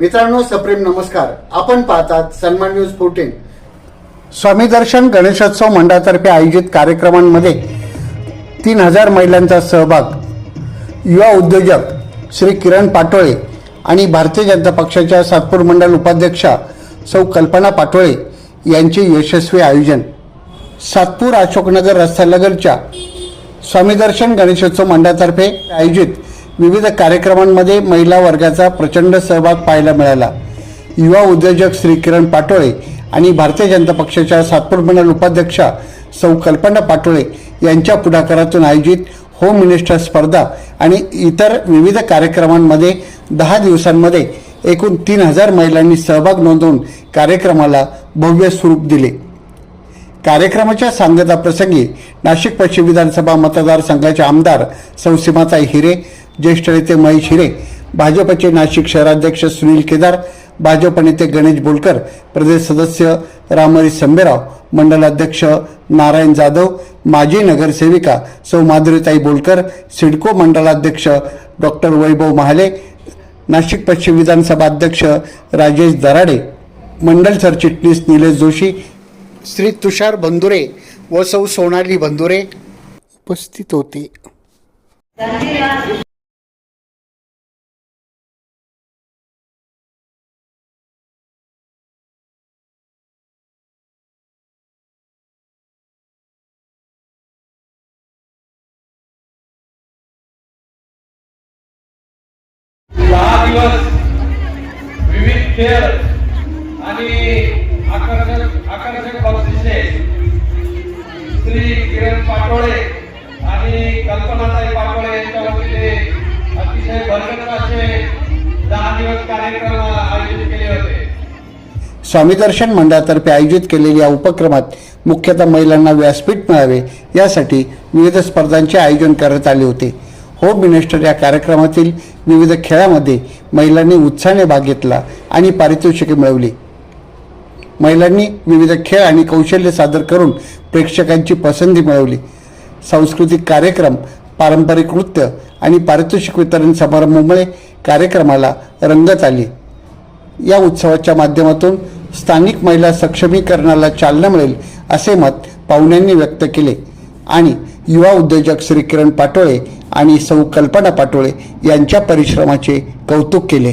मित्रांनो सप्रेम नमस्कार. आपण पाहतात सन्मान न्यूज फोर्टीन. स्वामी दर्शन गणेशोत्सव मंडळातर्फे आयोजित कार्यक्रमांमध्ये तीन हजार महिलांचा सहभाग युवा उद्योजक श्री किरण पाटोळे आणि भारतीय जनता पक्षाच्या सातपूर मंडल उपाध्यक्षा सौ कल्पना पाटोळे यांचे यशस्वी आयोजन. सातपूर अशोकनगर रस्त्यालगतच्या स्वामी दर्शन गणेशोत्सव मंडळातर्फे आयोजित विविध कार्यक्रमांमध्ये महिला वर्गाचा प्रचंड सहभाग पाहायला मिळाला. युवा उद्योजक श्री किरण पाटोळे आणि भारतीय जनता पक्षाच्या सातपूर मंडल उपाध्यक्षा सौ कल्पना पाटोळे यांच्या पुढाकारातून आयोजित होम मिनिस्टर स्पर्धा आणि इतर विविध कार्यक्रमांमध्ये दहा दिवसांमध्ये एकूण तीन हजार महिलांनी सहभाग नोंदवून कार्यक्रमाला भव्य स्वरूप दिले. कार्यक्रमाच्या सांगता प्रसंगी नाशिक पश्चिम विधानसभा मतदारसंघाचे आमदार सौ हिरे ज्येष्ठ नेते महेश हिरे भाजपचे नाशिक शहराध्यक्ष सुनील केदार भाजप नेते गणेश बोलकर प्रदेश सदस्य रामरी संबेराव मंडलाध्यक्ष नारायण जाधव माजी नगरसेविका सौ माधुरीताई बोलकर सिडको मंडलाध्यक्ष डॉक्टर वैभव महाले नाशिक पश्चिम विधानसभा अध्यक्ष राजेश दराडे मंडल सरचिटणीस निलेश जोशी श्री तुषार बंधुरे व सौ सोनाली बंधुरे उपस्थित होते. दहा दिवस विविध खेळ आणि आकर्षक आकर्षक बक्षिसे श्री किरण पाटोळे आणि कल्पनाताई पाटोळे यांच्या वतीने अतिशय भरगत असे दहा दिवस कार्यक्रम आयोजित केले होते स्वामी दर्शन मंडळातर्फे आयोजित केलेल्या या उपक्रमात मुख्यतः महिलांना व्यासपीठ मिळावे यासाठी विविध स्पर्धांचे आयोजन करण्यात आले होते. होम मिनिस्टर या कार्यक्रमातील विविध खेळामध्ये महिलांनी उत्साहाने भाग घेतला आणि पारितोषिके मिळवली. महिलांनी विविध खेळ आणि कौशल्य सादर करून प्रेक्षकांची पसंती मिळवली. सांस्कृतिक कार्यक्रम पारंपरिक नृत्य आणि पारितोषिक वितरण समारंभामुळे कार्यक्रमाला रंगत आली. या उत्सवाच्या माध्यमातून स्थानिक महिला सक्षमीकरणाला चालना मिळेल असे मत पाहुण्यांनी व्यक्त केले आणि युवा उद्योजक श्री किरण पाटोळे आणि सौ कल्पना पाटोळे यांच्या परिश्रमाचे कौतुक केले.